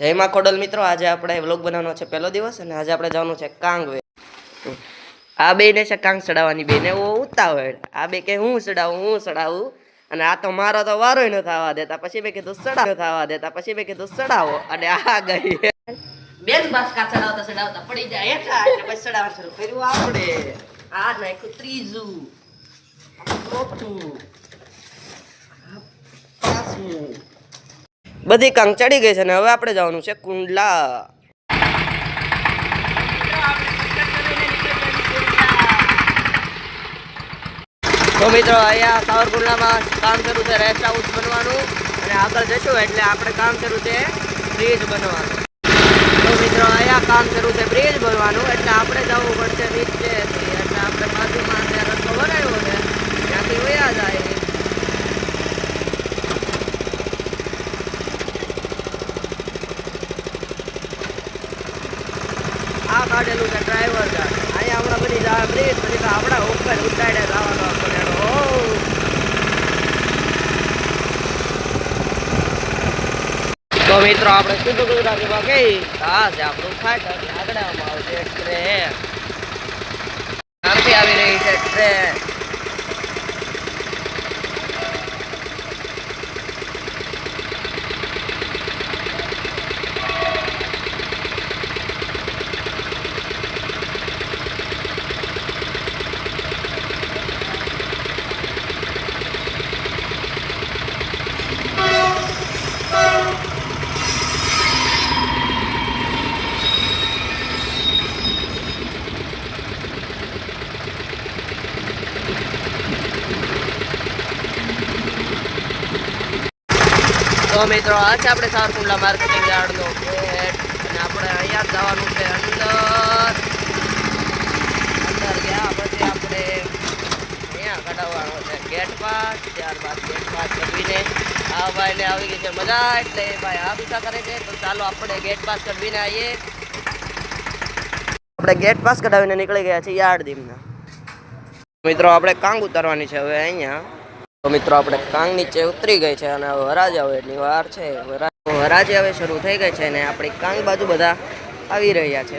જય માં ખોડલ મિત્રો, આજે આપણે વ્લોગ બનાવવાનો છે પહેલો દિવસ અને આજે આપણે જવાનું છે કાંગવે. આ બે ને છે કાંગ ચડાવવાની બે ને ઉતાવળ. આ બે કે હું ચડાવું હું ચડાવું. અને આ તો મારો તો વારો ન થવા દેતા, પછી બે કીધું ચડાવ થવા દેતા, પછી બે કીધું ચડાવો. અને આ ગઈ બેન બાસકા ચડાવતા ચડાવતા પડી જાય એટલા એટલે પછી ચડાવવાનું શરૂ કર્યું આપણે. આ નાખ્યું ત્રીજું. ચોથું પાંચમું બધી કાંગ ચડી ગઈ છે ને હવે આપણે જવાનું છે કુંડલા. તો મિત્રો, અહીંયા સાવરકુંડલામાં કામ શરૂ છે રેસ્ટ હાઉસ બનવાનું. અને આગળ જશું એટલે આપણે કામ શરૂ છે બ્રિજ બનવાનું તો મિત્રો અહીંયા કામ શરૂ છે બ્રિજ બનવાનું એટલે આપણે જવું પડશે નીચેથી એટલે આપણે બાજુમાં જે રસ્તો બનાવ્યો છે ત્યાંથી વયા જાય આ કાઢેલું છે ડ્રાઈવર છે. અહીંયા હમણાં બધી જાય બ્રિજ પછી તો આપણા ઉપર ઉડાડે જવાનો તો મિત્રો, આપણે સીધું ગુજરાતીમાં કઈ? હા, છે, આપણું ફાટક આગળ આવશે ટ્રેન આવી રહી છે ટ્રેન તો મિત્રો, આ છે આપણે સારકુંડલા માર્કેટિંગ યાર્ડનો ગેટ. અને આપણે અહીંયા જવાનું છે અંદર. અંદર ગયા પછી આપણે અહીંયા કઢાવવાનો છે ગેટ પાસ, ત્યારબાદ ગેટ પાસ કરવીને આ ભાઈને આવી ગઈ છે મજા. એટલે ભાઈ આ પીસા કરે છે. તો ચાલો આપણે ગેટ પાસ કરવીને આવીએ. આપણે ગેટ પાસ કઢાવીને નીકળી ગયા છીએ યાર્ડ દીમના. મિત્રો, આપણે કાંગ ઉતારવાની છે હવે અહીંયા. તો મિત્રો, આપણે કાંગ નીચે ઉતરી ગઈ છે અને હવે હરાજ આવે એટલી વાર છે. વરાજ હવે શરૂ થઈ ગઈ છે અને આપણી કાંગ બાજુ બધા આવી રહ્યા છે.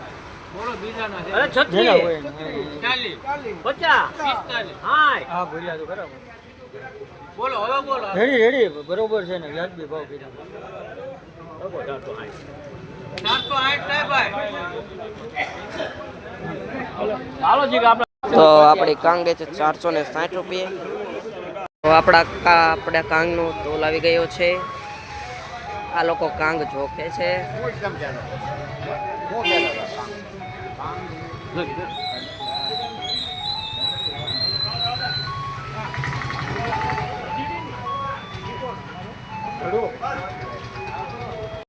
અરે છત્રીસ. પચાસ. હા બોલ્યા તો ખરા. બોલો હવે બોલો. Ready ready. બરોબર છે ને વ્યાજબી ભાવ કીધા ચાલો જી આપણે. તો આપણી કાંગ છે ચારસો ને સાઠ રૂપિયા. તો આપણા કા આપણા કાંગનો તોલ આવી ગયો છે. આ લોકો કાંગ જોખે છે. 我来了，我来了，我来。